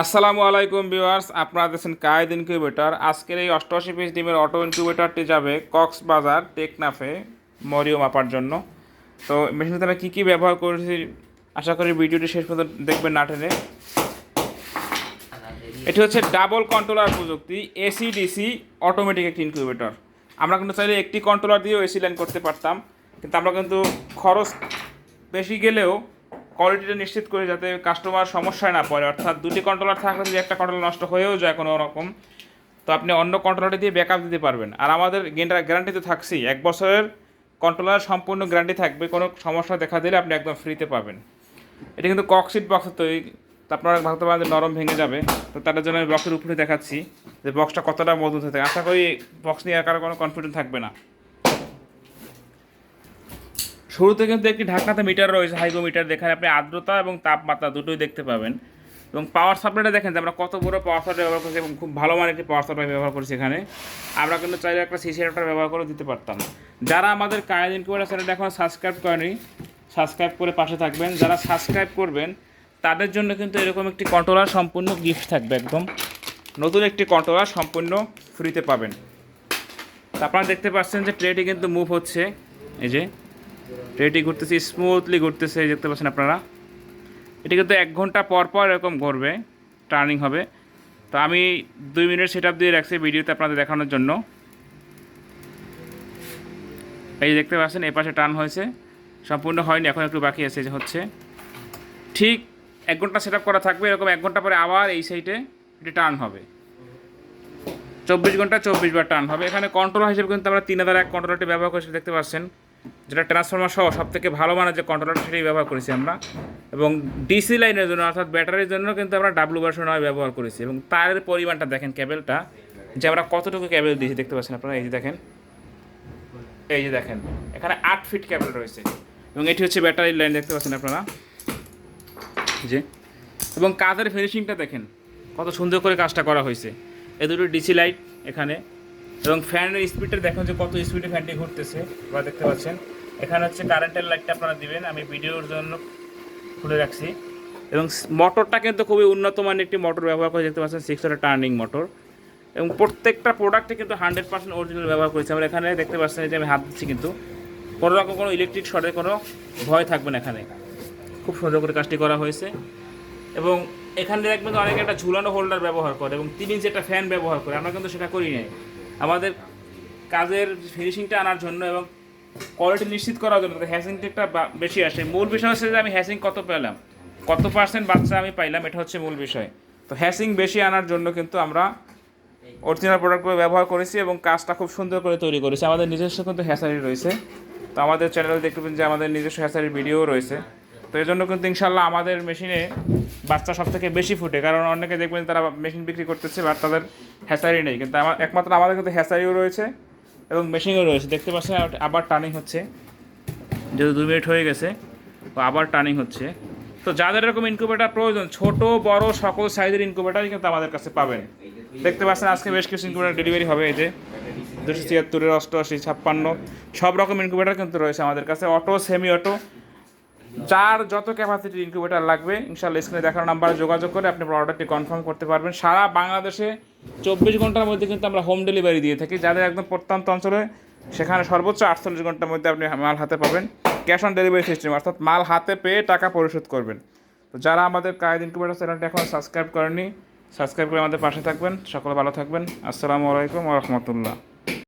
আসসালামু আলাইকুম ভিউয়ার্স, আপনারা দেখছেন কায়েদ ইনকিউবেটর আজকের এই অষ্টআশি পিস ডিমের অটো ইনকিউবেটরটি যাবে কক্সবাজার টেকনাফে মরিও মাপার জন্য। তো মেশিনটাতে আমরা কী কী ব্যবহার করেছি, আশা করি ভিডিওটি শেষ পর্যন্ত দেখবেন না টেনে। এটি হচ্ছে ডাবল কন্ট্রোলার প্রযুক্তি, এসি, ডিসি, অটোমেটিক একটি ইনকিউবেটর। আমরা কিন্তু চাইলে একটি কন্ট্রোলার দিয়েও এসি লাইন করতে পারতাম, কিন্তু আমরা কিন্তু খরচ বেশি গেলেও কোয়ালিটিটা নিশ্চিত করে যাতে কাস্টমার সমস্যায় না পড়ে। অর্থাৎ দুটি কন্ট্রোলার থাকলে যদি একটা কন্ট্রোলার নষ্ট হয়েও যায় কোনো রকম, তো আপনি অন্য কন্ট্রোলারটি দিয়ে ব্যাকআপ দিতে পারবেন। আর আমাদের গ্যারান্টি তো থাকছেই। এক বছরের কন্ট্রোলার সম্পূর্ণ গ্যারান্টি থাকবে। কোনো সমস্যা দেখা দিলে আপনি একদম ফ্রিতে পাবেন। এটা কিন্তু ককশিট বক্সের তৈরি। আপনারা ভাবতে পারেন নরম ভেঙে যাবে। তো তার জন্য আমি বক্সের উপরে দেখাচ্ছি যে বক্সটা কতটা মজবুত হতে আশা করি বক্স নিয়ে আর কারও কোনো কনফিডেন্স থাকবে না। শুরুতে কিন্তু একটি ঢাকনাতে মিটার রয়েছে হাইগোমিটার যেখানে আপনি আর্দ্রতা এবং তাপমাত্রা দুটোই দেখতে পাবেন। এবং পাওয়ার সাপ্লাইটা দেখেন যে আমরা কত বড় পাওয়ার সাপ্লাই ব্যবহার করছি এবং খুব ভালো মানের একটি পাওয়ার সাপ্লাই ব্যবহার করছি এখানে। আমরা কিন্তু চাইলে একটা সিসি অ্যাডাপ্টার ব্যবহার করে দিতে পারতাম। যারা আমাদের কায়েদ ইনকিউবেটার চ্যানেলটা এখন সাবস্ক্রাইব করেনি সাবস্ক্রাইব করে পাশে থাকবেন। যারা সাবস্ক্রাইব করবেন, তাদের জন্য কিন্তু এরকম একটি কন্ট্রোলার সম্পূর্ণ গিফট থাকবে একদম। নতুন একটি কন্ট্রোলার সম্পূর্ণ ফ্রিতে পাবেন। আপনারা দেখতে পাচ্ছেন যে ট্রেটি কিন্তু মুভ হচ্ছে। এই যে ট্রেটি ঘুরতেছে স্মুথলি ঘুরতেছে, দেখতে পাচ্ছেন আপনারা। এটি কিন্তু এক ঘণ্টা পর পর এরকম ঘুরবে টার্নিং হবে। তো আমি দুই মিনিট সেট আপ দিয়ে রাখছি ভিডিওতে আপনাদের দেখানোর জন্য। এই দেখতে পাচ্ছেন, এ পাশে টার্ন হয়েছে। সম্পূর্ণ হয়নি, এখন একটু বাকি আছে যে হচ্ছে। ঠিক এক ঘণ্টা সেট করা থাকবে, এরকম এক ঘণ্টা পরে আবার এই সাইডে এটি টার্ন হবে। চব্বিশ ঘণ্টা চব্বিশ বার টার্ন হবে। এখানে কন্ট্রোলার হিসেবে কিন্তু আমরা তিন হাজার এক কন্ট্রোলারটি ব্যবহার করছি, দেখতে পাচ্ছেন। যেটা ট্রান্সফর্মার সহ সব থেকে ভালো মানের যে কন্ট্রোলার সেটাই ব্যবহার করেছি আমরা। এবং ডিসি লাইনের জন্য, অর্থাৎ ব্যাটারির জন্য কিন্তু আমরা ডাব্লু ভার্সন নয় ব্যবহার করেছি। এবং তারের পরিমাণটা দেখেন কেবেলটা যে আমরা কতটুকু কেবেল দিয়েছি, দেখতে পাচ্ছেন আপনারা? এই যে দেখেন। এই যে দেখেন। এখানে আট ফিট কেবেল রয়েছে। এবং এটি হচ্ছে ব্যাটারির লাইন দেখতে পাচ্ছেন আপনারা? যে। এবং কাজের ফিনিশিংটা দেখেন। কত সুন্দর করে কাজটা করা হয়েছে। এ দুটো ডিসি লাইট এখানে। এবং ফ্যানের স্পিডটা দেখুন যে কত স্পিডে ফ্যানটি ঘুরতেছে। বা দেখতে পাচ্ছেন। এখানে হচ্ছে কারেন্টের লাইটটা আপনারা দিবেন। আমি ভিডিওর জন্য খুলে রাখছি। এবং মোটরটা কিন্তু খুবই উন্নত মানের একটি মোটর ব্যবহার করে দেখতে পাচ্ছেন। সিক্স টার্নিং মোটর এবং প্রত্যেকটা প্রোডাক্টে কিন্তু হান্ড্রেড পার্সেন্ট অরিজিনাল ব্যবহার করেছি। আমরা এখানে দেখতে পাচ্ছেন যে আমি হাত দিচ্ছি কিন্তু। কোনো রকম কোনো ইলেকট্রিক শর্টের কোনো ভয় থাকবে না এখানে। খুব সুন্দর করে কাজটি করা হয়েছে। এবং এখানে দেখবেন অনেকে একটা ঝুলানো হোল্ডার ব্যবহার করে এবং তিন ইঞ্চি একটা ফ্যান ব্যবহার করে। আমরা কিন্তু সেটা করি নাই। আমাদের কাজের ফিনিশিংটা আনার জন্য এবং কোয়ালিটি নিশ্চিত করার জন্য হ্যাসিংটা বেশি আসে। মূল বিষয় হচ্ছে যে আমি হ্যাসিং কত পেলাম, কত পার্সেন্ট বাচ্চা আমি পাইলাম, এটা হচ্ছে মূল বিষয়। তো হ্যাসিং বেশি আনার জন্য কিন্তু আমরা অরিজিনাল প্রোডাক্টগুলো ব্যবহার করেছি এবং কাজটা খুব সুন্দর করে তৈরি করেছি। আমাদের নিজস্ব কিন্তু হ্যাসারি রয়েছে। তো আমাদের চ্যানেলে দেখবেন যে আমাদের নিজস্ব হ্যাসারির ভিডিও রয়েছে। তো এই জন্য কিন্তু ইনশাল্লাহ আমাদের মেশিনে বাচ্চা সব থেকে বেশি ফুটে। কারণ অনেকে দেখবেন তারা মেশিন বিক্রি করতেছে বা তাদের হ্যাসারি নেই। কিন্তু আমার একমাত্র, আমাদের কিন্তু হ্যাসারিও রয়েছে এবং মেশিনও রয়েছে। দেখতে পাচ্ছেন, আবার টার্নিং হচ্ছে। যেহেতু দুই মিনিট হয়ে গেছে, তো আবার টার্নিং হচ্ছে। তো যাদের এরকম ইনকিউবেটার প্রয়োজন, ছোট, বড়, সকল সাইজের ইনকিউবেটারই কিন্তু আমাদের কাছে পাবেন। দেখতে পাচ্ছেন, আজকে বেশ কিছু ইনকিউবেটার ডেলিভারি হবে। এই যে দুশো ছিয়াত্তরের অষ্টআশি, ছাপ্পান্ন, সব রকম ইনকিউবেটার কিন্তু রয়েছে আমাদের কাছে। অটো সেমি অটো যার যত ক্যাপাসিটির ইনকিউবেটার লাগবে ইনশাল্লাহ স্ক্রিনে দেখানো নাম্বারে যোগাযোগ করে আপনি অর্ডারটি কনফার্ম করতে পারবেন। সারা বাংলাদেশে চব্বিশ ঘণ্টার মধ্যে কিন্তু আমরা হোম ডেলিভারি দিয়ে থাকি। যাদের একদম প্রত্যন্ত অঞ্চলে, সেখানে সর্বোচ্চ আটচল্লিশ ঘণ্টার মধ্যে আপনি মাল হাতে পাবেন। ক্যাশ অন ডেলিভারি সিস্টেম অর্থাৎ মাল হাতে পেয়ে টাকা পরিশোধ করবেন। তো যারা আমাদের কায়েদ ইনকিউবেটার চ্যানেলটি এখন সাবস্ক্রাইব করেনি সাবস্ক্রাইব করে আমাদের পাশে থাকবেন। সকলে ভালো থাকবেন। আসসালামু আলাইকুম রহমতুল্লাহ।